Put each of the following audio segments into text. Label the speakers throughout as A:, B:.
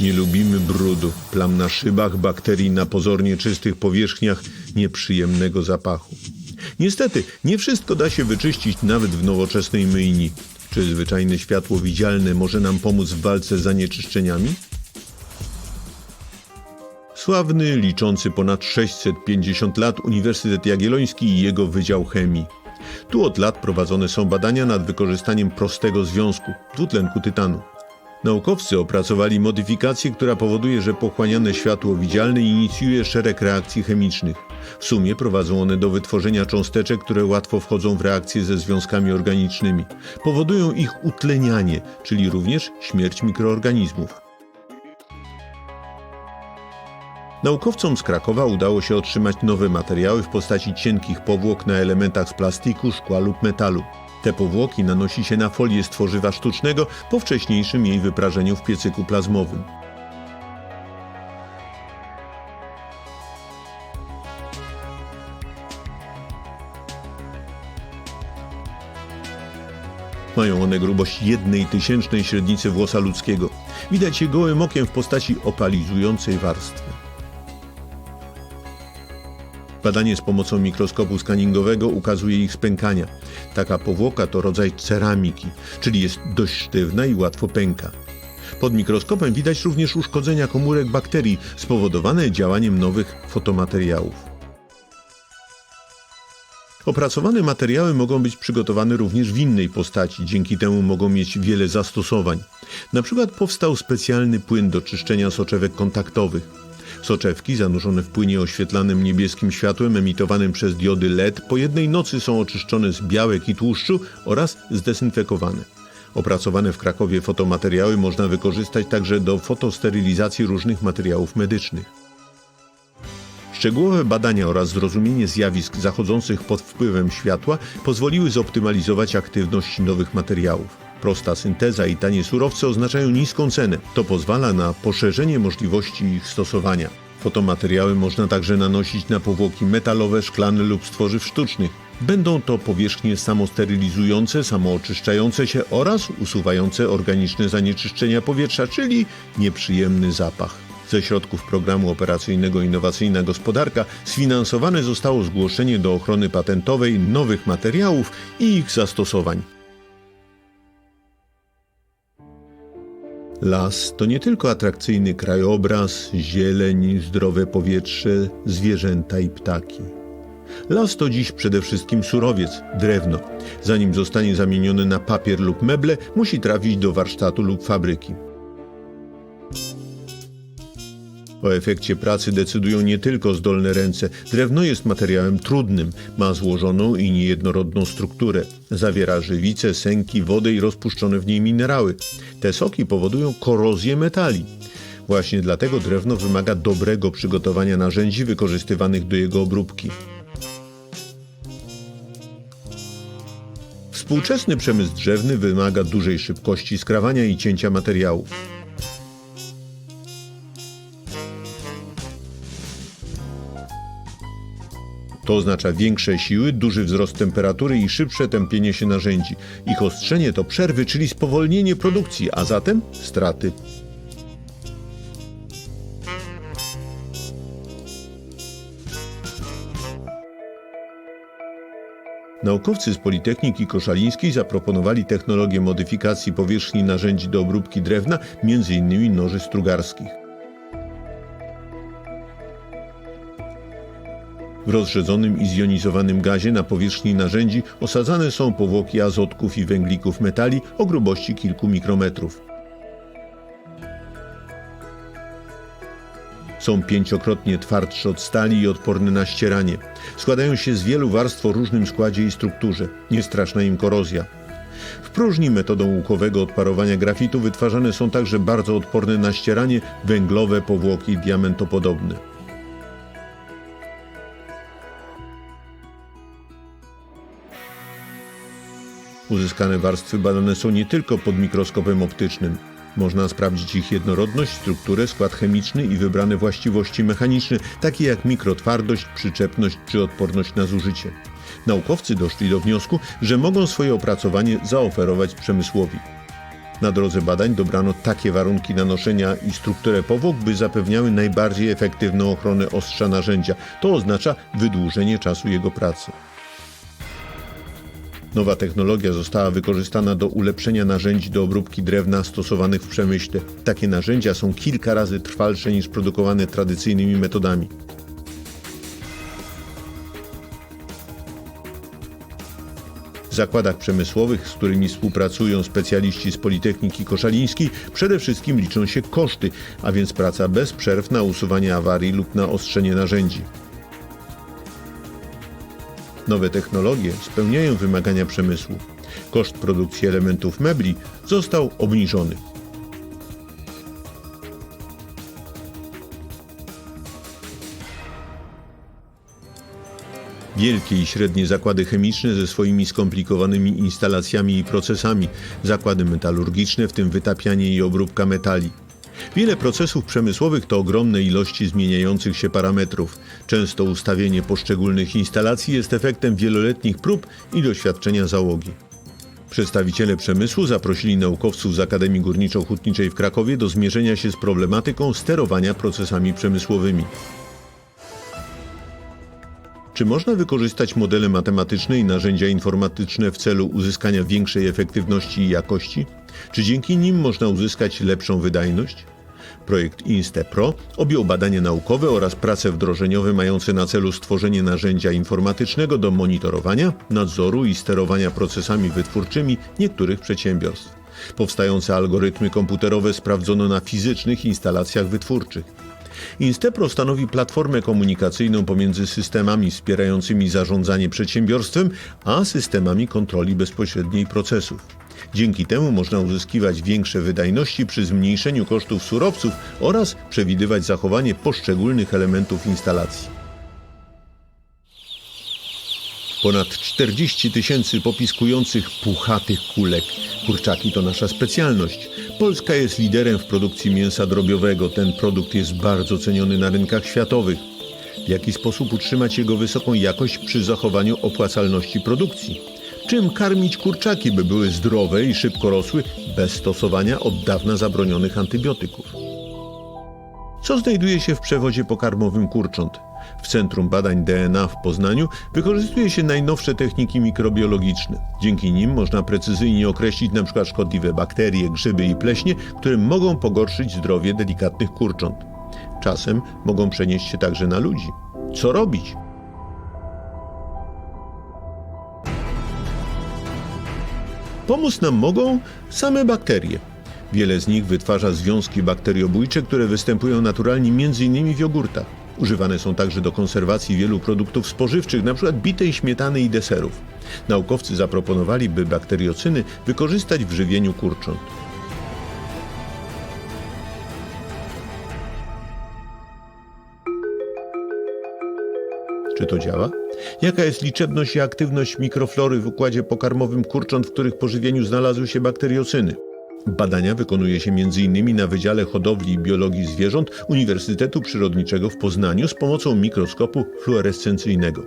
A: Nie lubimy brudu, plam na szybach, bakterii na pozornie czystych powierzchniach, nieprzyjemnego zapachu. Niestety, nie wszystko da się wyczyścić nawet w nowoczesnej myjni. Czy zwyczajne światło widzialne może nam pomóc w walce z zanieczyszczeniami? Sławny, liczący ponad 650 lat Uniwersytet Jagielloński i jego Wydział Chemii. Tu od lat prowadzone są badania nad wykorzystaniem prostego związku dwutlenku tytanu. Naukowcy opracowali modyfikację, która powoduje, że pochłaniane światło widzialne inicjuje szereg reakcji chemicznych. W sumie prowadzą one do wytworzenia cząsteczek, które łatwo wchodzą w reakcje ze związkami organicznymi. Powodują ich utlenianie, czyli również śmierć mikroorganizmów. Naukowcom z Krakowa udało się otrzymać nowe materiały w postaci cienkich powłok na elementach z plastiku, szkła lub metalu. Te powłoki nanosi się na folię z tworzywa sztucznego po wcześniejszym jej wyprażeniu w piecyku plazmowym. Mają one grubość jednej tysięcznej średnicy włosa ludzkiego. Widać je gołym okiem w postaci opalizującej warstwy. Badanie z pomocą mikroskopu skaningowego ukazuje ich spękania. Taka powłoka to rodzaj ceramiki, czyli jest dość sztywna i łatwo pęka. Pod mikroskopem widać również uszkodzenia komórek bakterii spowodowane działaniem nowych fotomateriałów. Opracowane materiały mogą być przygotowane również w innej postaci, dzięki temu mogą mieć wiele zastosowań. Na przykład powstał specjalny płyn do czyszczenia soczewek kontaktowych. Soczewki zanurzone w płynie oświetlanym niebieskim światłem emitowanym przez diody LED po jednej nocy są oczyszczone z białek i tłuszczu oraz zdezynfekowane. Opracowane w Krakowie fotomateriały można wykorzystać także do fotosterylizacji różnych materiałów medycznych. Szczegółowe badania oraz zrozumienie zjawisk zachodzących pod wpływem światła pozwoliły zoptymalizować aktywność nowych materiałów. Prosta synteza i tanie surowce oznaczają niską cenę. To pozwala na poszerzenie możliwości ich stosowania. Fotomateriały można także nanosić na powłoki metalowe, szklane lub z tworzyw sztucznych. Będą to powierzchnie samosterylizujące, samooczyszczające się oraz usuwające organiczne zanieczyszczenia powietrza, czyli nieprzyjemny zapach. Ze środków programu operacyjnego Innowacyjna Gospodarka sfinansowane zostało zgłoszenie do ochrony patentowej nowych materiałów i ich zastosowań. Las to nie tylko atrakcyjny krajobraz, zieleń, zdrowe powietrze, zwierzęta i ptaki. Las to dziś przede wszystkim surowiec, drewno. Zanim zostanie zamieniony na papier lub meble, musi trafić do warsztatu lub fabryki. O efekcie pracy decydują nie tylko zdolne ręce. Drewno jest materiałem trudnym, ma złożoną i niejednorodną strukturę. Zawiera żywice, sęki, wodę i rozpuszczone w niej minerały. Te soki powodują korozję metali. Właśnie dlatego drewno wymaga dobrego przygotowania narzędzi wykorzystywanych do jego obróbki. Współczesny przemysł drzewny wymaga dużej szybkości skrawania i cięcia materiałów. To oznacza większe siły, duży wzrost temperatury i szybsze tępienie się narzędzi. Ich ostrzenie to przerwy, czyli spowolnienie produkcji, a zatem straty. Naukowcy z Politechniki Koszalińskiej zaproponowali technologię modyfikacji powierzchni narzędzi do obróbki drewna, m.in. noży strugarskich. W rozrzedzonym i zjonizowanym gazie na powierzchni narzędzi osadzane są powłoki azotków i węglików metali o grubości kilku mikrometrów. Są pięciokrotnie twardsze od stali i odporne na ścieranie. Składają się z wielu warstw o różnym składzie i strukturze. Niestraszna im korozja. W próżni metodą łukowego odparowania grafitu wytwarzane są także bardzo odporne na ścieranie węglowe powłoki diamentopodobne. Uzyskane warstwy badane są nie tylko pod mikroskopem optycznym. Można sprawdzić ich jednorodność, strukturę, skład chemiczny i wybrane właściwości mechaniczne, takie jak mikrotwardość, przyczepność czy odporność na zużycie. Naukowcy doszli do wniosku, że mogą swoje opracowanie zaoferować przemysłowi. Na drodze badań dobrano takie warunki nanoszenia i strukturę powłok, by zapewniały najbardziej efektywną ochronę ostrza narzędzia. To oznacza wydłużenie czasu jego pracy. Nowa technologia została wykorzystana do ulepszenia narzędzi do obróbki drewna stosowanych w przemyśle. Takie narzędzia są kilka razy trwalsze niż produkowane tradycyjnymi metodami. W zakładach przemysłowych, z którymi współpracują specjaliści z Politechniki Koszalińskiej, przede wszystkim liczą się koszty, a więc praca bez przerw na usuwanie awarii lub na ostrzenie narzędzi. Nowe technologie spełniają wymagania przemysłu. Koszt produkcji elementów mebli został obniżony. Wielkie i średnie zakłady chemiczne ze swoimi skomplikowanymi instalacjami i procesami, zakłady metalurgiczne, w tym wytapianie i obróbka metali. Wiele procesów przemysłowych to ogromne ilości zmieniających się parametrów. Często ustawienie poszczególnych instalacji jest efektem wieloletnich prób i doświadczenia załogi. Przedstawiciele przemysłu zaprosili naukowców z Akademii Górniczo-Hutniczej w Krakowie do zmierzenia się z problematyką sterowania procesami przemysłowymi. Czy można wykorzystać modele matematyczne i narzędzia informatyczne w celu uzyskania większej efektywności i jakości? Czy dzięki nim można uzyskać lepszą wydajność? Projekt InstePro objął badania naukowe oraz prace wdrożeniowe mające na celu stworzenie narzędzia informatycznego do monitorowania, nadzoru i sterowania procesami wytwórczymi niektórych przedsiębiorstw. Powstające algorytmy komputerowe sprawdzono na fizycznych instalacjach wytwórczych. Instepro stanowi platformę komunikacyjną pomiędzy systemami wspierającymi zarządzanie przedsiębiorstwem, a systemami kontroli bezpośredniej procesów. Dzięki temu można uzyskiwać większe wydajności przy zmniejszeniu kosztów surowców oraz przewidywać zachowanie poszczególnych elementów instalacji. Ponad 40 tysięcy popiskujących puchatych kulek. Kurczaki to nasza specjalność. Polska jest liderem w produkcji mięsa drobiowego. Ten produkt jest bardzo ceniony na rynkach światowych. W jaki sposób utrzymać jego wysoką jakość przy zachowaniu opłacalności produkcji? Czym karmić kurczaki, by były zdrowe i szybko rosły, bez stosowania od dawna zabronionych antybiotyków? Co znajduje się w przewodzie pokarmowym kurcząt? W Centrum Badań DNA w Poznaniu wykorzystuje się najnowsze techniki mikrobiologiczne. Dzięki nim można precyzyjnie określić np. szkodliwe bakterie, grzyby i pleśnie, które mogą pogorszyć zdrowie delikatnych kurcząt. Czasem mogą przenieść się także na ludzi. Co robić? Pomóc nam mogą same bakterie. Wiele z nich wytwarza związki bakteriobójcze, które występują naturalnie m.in. w jogurtach. Używane są także do konserwacji wielu produktów spożywczych, np. bitej śmietany i deserów. Naukowcy zaproponowali, by bakteriocyny wykorzystać w żywieniu kurcząt. Czy to działa? Jaka jest liczebność i aktywność mikroflory w układzie pokarmowym kurcząt, w których pożywieniu znalazły się bakteriocyny? Badania wykonuje się m.in. na Wydziale Hodowli i Biologii Zwierząt Uniwersytetu Przyrodniczego w Poznaniu z pomocą mikroskopu fluorescencyjnego.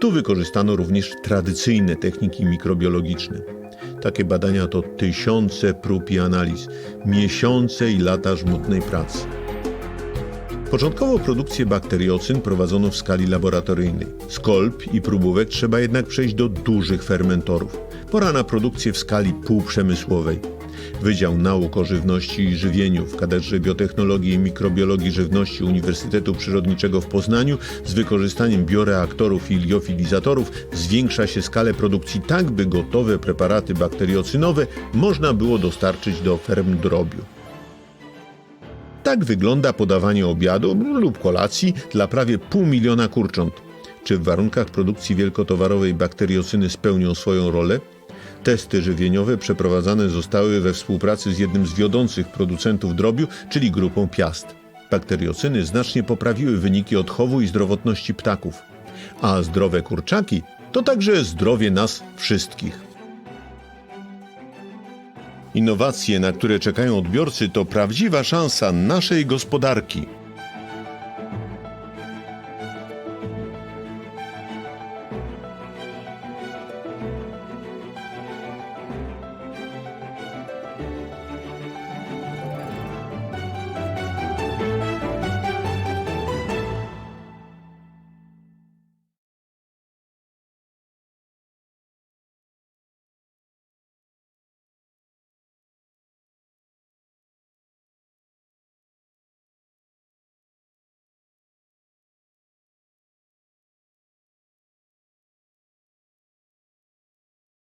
A: Tu wykorzystano również tradycyjne techniki mikrobiologiczne. Takie badania to tysiące prób i analiz, miesiące i lata żmudnej pracy. Początkowo produkcję bakteriocyn prowadzono w skali laboratoryjnej. Z kolb i próbówek trzeba jednak przejść do dużych fermentorów. Pora na produkcję w skali półprzemysłowej. Wydział Nauk o Żywności i Żywieniu w Katedrze Biotechnologii i Mikrobiologii Żywności Uniwersytetu Przyrodniczego w Poznaniu z wykorzystaniem bioreaktorów i liofilizatorów zwiększa się skalę produkcji tak, by gotowe preparaty bakteriocynowe można było dostarczyć do ferm drobiu. Tak wygląda podawanie obiadu lub kolacji dla prawie pół miliona kurcząt. Czy w warunkach produkcji wielkotowarowej bakteriocyny spełnią swoją rolę? Testy żywieniowe przeprowadzane zostały we współpracy z jednym z wiodących producentów drobiu, czyli grupą Piast. Bakteriocyny znacznie poprawiły wyniki odchowu i zdrowotności ptaków. A zdrowe kurczaki to także zdrowie nas wszystkich. Innowacje, na które czekają odbiorcy, to prawdziwa szansa naszej gospodarki.